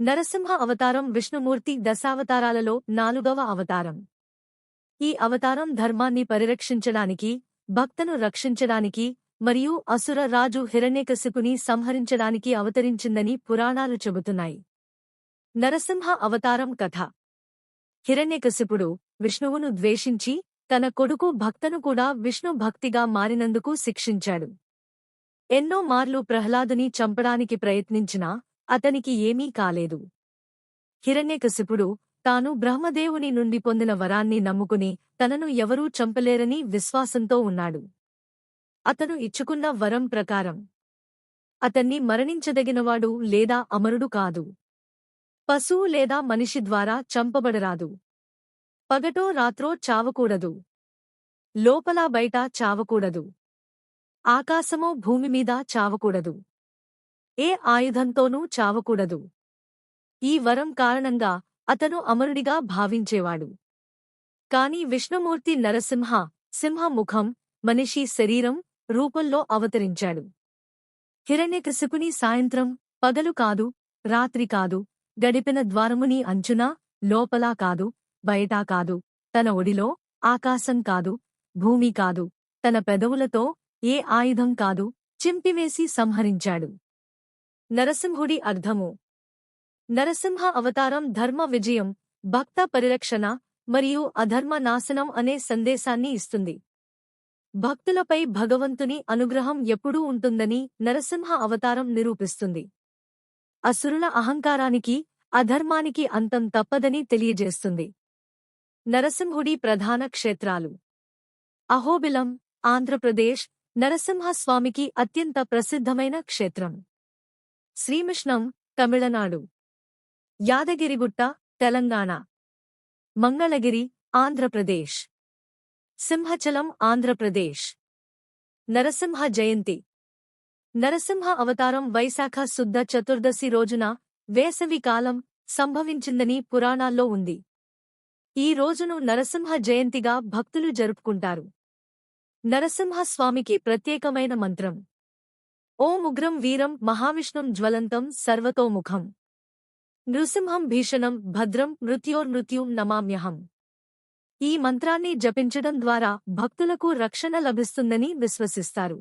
నరసింహ అవతారం విష్ణుమూర్తి దశావతారాలలో నాలుగవ అవతారం. ఈ అవతారం ధర్మాన్ని పరిరక్షించడానికి భక్తను రక్షించడానికి మరియు అసుర రాజు హిరణ్యకశిపుని సంహరించడానికి అవతరించిందని పురాణాలు చెబుతున్నాయి. నరసింహ అవతారం కథ. హిరణ్యకశిపుడు విష్ణువును ద్వేషించి తన కొడుకు భక్తను కూడా విష్ణు భక్తిగా మారినందుకు శిక్షించాడు. ఎన్నో మార్లు ప్రహ్లాదుని చంపడానికి ప్రయత్నించినా అతనికి ఏమీ కాలేదు. హిరణ్యకశిపుడు తాను బ్రహ్మదేవుని నుండి పొందిన వరాన్ని నమ్ముకుని తనను ఎవరూ చంపలేరని విశ్వాసంతో ఉన్నాడు. అతను ఇచ్చుకున్న వరం ప్రకారం అతన్ని మరణించదగినవాడు లేదా అమరుడు కాదు. పశువు లేదా మనిషి ద్వారా చంపబడరాదు. పగటో రాత్రో చావకూడదు. లోపల బయట చావకూడదు. ఆకాశమో భూమిమీద చావకూడదు. ఏ ఆయుధంతోనూ చావకూడదు. ఈ వరం కారణంగా అతను అమరుడిగా భావించేవాడు. కాని విష్ణుమూర్తి నరసింహ సింహ ముఖం మనిషి శరీరం రూపంలో అవతరించాడు. హిరణ్యకశిపుని సాయంత్రం పగలు కాదు రాత్రి కాదు గడిపిన ద్వారముని అంచునా లోపలా కాదు బయటా కాదు తన ఒడిలో ఆకాశం కాదు భూమి కాదు తన పెదవులతో ఏ ఆయుధం కాదు చింపివేసి సంహరించాడు. నరసింహుడి అర్థము. నరసింహ అవతారం ధర్మ విజయం భక్త పరిరక్షణ మరియు అధర్మ నాశనం అనే సందేశాన్ని ఇస్తుంది. భక్తులపై భగవంతుని అనుగ్రహం ఎప్పుడూ ఉంటుందని నరసింహ అవతారం నిరూపిస్తుంది. అసురుల అహంకారానికి అధర్మానికి అంతం తప్పదని తెలియజేస్తుంది. నరసింహుడి ప్రధాన క్షేత్రాలు. అహోబిలం ఆంధ్రప్రదేశ్ నరసింహస్వామికి అత్యంత ప్రసిద్ధమైన క్షేత్రం. శ్రీమిష్ణం తమిళనాడు. యాదగిరిగుట్ట తెలంగాణ. మంగళగిరి ఆంధ్రప్రదేశ్. సింహచలం ఆంధ్రప్రదేశ్. నరసింహ జయంతి. నరసింహ అవతారం వైశాఖ శుద్ధ చతుర్దశి రోజున వేసవి కాలం సంభవించిందని పురాణాల్లో ఉంది. ఈ రోజును నరసింహ జయంతిగా భక్తులు జరుపుకుంటారు. నరసింహస్వామికి ప్రత్యేకమైన మంత్రం. ఓం ఉగ్రం వీరం మహావిష్ణుం జ్వలంతం సర్వతోముఖం. నృసింహం భీషణం భద్రం మృత్యోర్మృత్యుం నమామ్యహం. ఈ మంత్రాన్ని జపించడం ద్వారా భక్తులకు రక్షణ లభిస్తుందని విశ్వసిస్తారు.